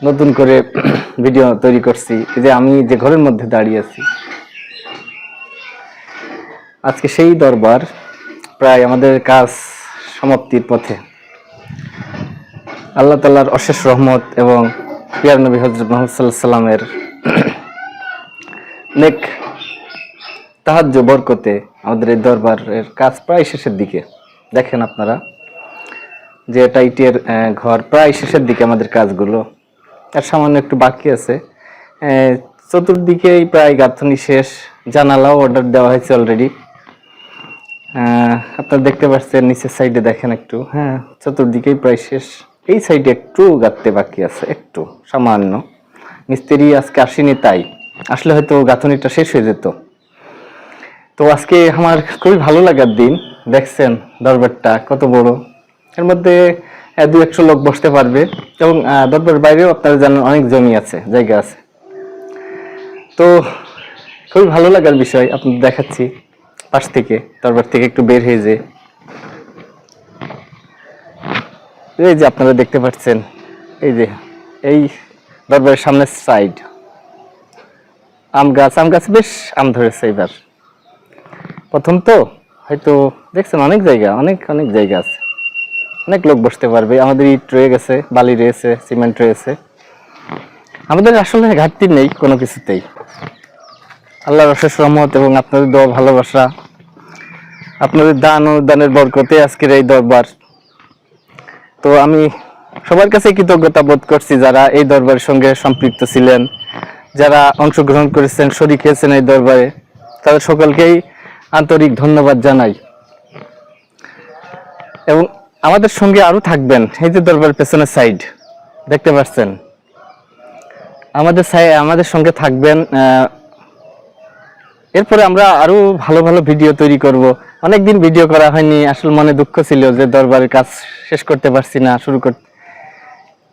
নতুন করে ভিডিও তৈরি করছি। যে আমি যে ঘরের মধ্যে দাঁড়িয়ে আছি। আজকে সেই দরবার প্রায় আমাদের কাজ সমাপ্তির পথে। আল্লাহ তাল্লাহর অশেষ রহমত এবং পিয়ার নবী হজরত মোহাম্মদ সাল্লামের নেক তাহাজ্য বরকতে আমাদের এই দরবারের কাজ প্রায় শেষের দিকে। দেখেন আপনারা যে টাইটের ঘর প্রায় শেষের দিকে আমাদের কাজগুলো আর সামান্য একটু বাকি আছে। চতুর্দিকেই প্রায় গাঁথনি শেষ, জানালাও অর্ডার দেওয়া হয়েছে অলরেডি আপনারা দেখতে পাচ্ছেন, নিচের সাইডে দেখেন একটু হ্যাঁ চতুর্দিকেই প্রায় শেষ। এই সাইডে একটু গাঁথতে বাকি আছে, একটু, সামান্য। মিস্ত্রি আজকে আসেনি তাই, আসলে হয়তো গাঁথনিটা শেষ হয়ে যেত। তো আজকে আমার খুবই ভালো লাগার দিন, দেখছেন দরবারটা কত বড়। এর মধ্যে দু একশো লোক বসতে পারবে। এবং দরবার বাইরেও আপনারা জানেন অনেক জমি আছে, জায়গা আছে। তো খুবই ভালো লাগার বিষয় আপনাদের দেখাচ্ছি। পাশ থেকে, দরবার থেকে একটু বের হয়ে যে এই যে আপনারা দেখতে পাচ্ছেন, এই যে, এই দরবারের সামনের সাইড আম গাছ আম গাছ বেশ আম ধরেছে এবার। প্রথম তো, হয়তো দেখছেন অনেক জায়গা, অনেক অনেক জায়গা আছে। অনেক লোক বসতে পারবে। আমাদের ইট রয়ে গেছে, বালি রয়েছে, সিমেন্ট রয়েছে। আমাদের আসলে ঘাটতি নেই কোনো কিছুতেই। আল্লাহর অশেষ রহমত এবং আপনাদের দোয়া, ভালোবাসা, আপনাদের দান ও দানের বরকতে আজকের এই দরবার। তো আমি সবার কাছে কৃতজ্ঞতা বোধ করছি যারা এই দরবারের সঙ্গে সম্পৃক্ত ছিলেন, যারা অংশগ্রহণ করেছেন, শরিক হয়েছেন এই দরবারে। তাদের সকলকেই আন্তরিক ধন্যবাদ জানাই। এবং আমাদের সঙ্গে আরও থাকবেন। এই যে দরবারের পেছনের সাইড দেখতে পাচ্ছেন? আমাদের আমাদের সঙ্গে থাকবেন এরপরে আমরা আরও ভালো ভালো ভিডিও তৈরি করব। অনেক দিন ভিডিও করা হয়নি, আসলে মনে দুঃখ ছিল যে দরবারের কাজ শেষ করতে পারছি না, শুরু করতে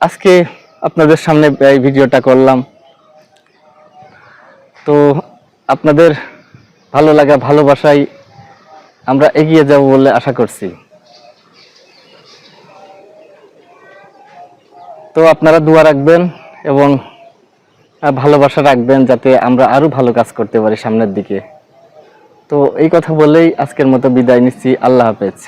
আজকে আপনাদের সামনে এই ভিডিওটা করলাম। তো আপনাদের ভালো লাগা ভালোবাসায় আমরা এগিয়ে যাব বলে আশা করছি। তো আপনারা দোয়া রাখবেন এবং ভালোবাসা রাখবেন যাতে আমরা আরও ভালো কাজ করতে পারি সামনের দিকে। তো এই কথা বলেই আজকের মতো বিদায় নিচ্ছি। আল্লাহ হাফেজ।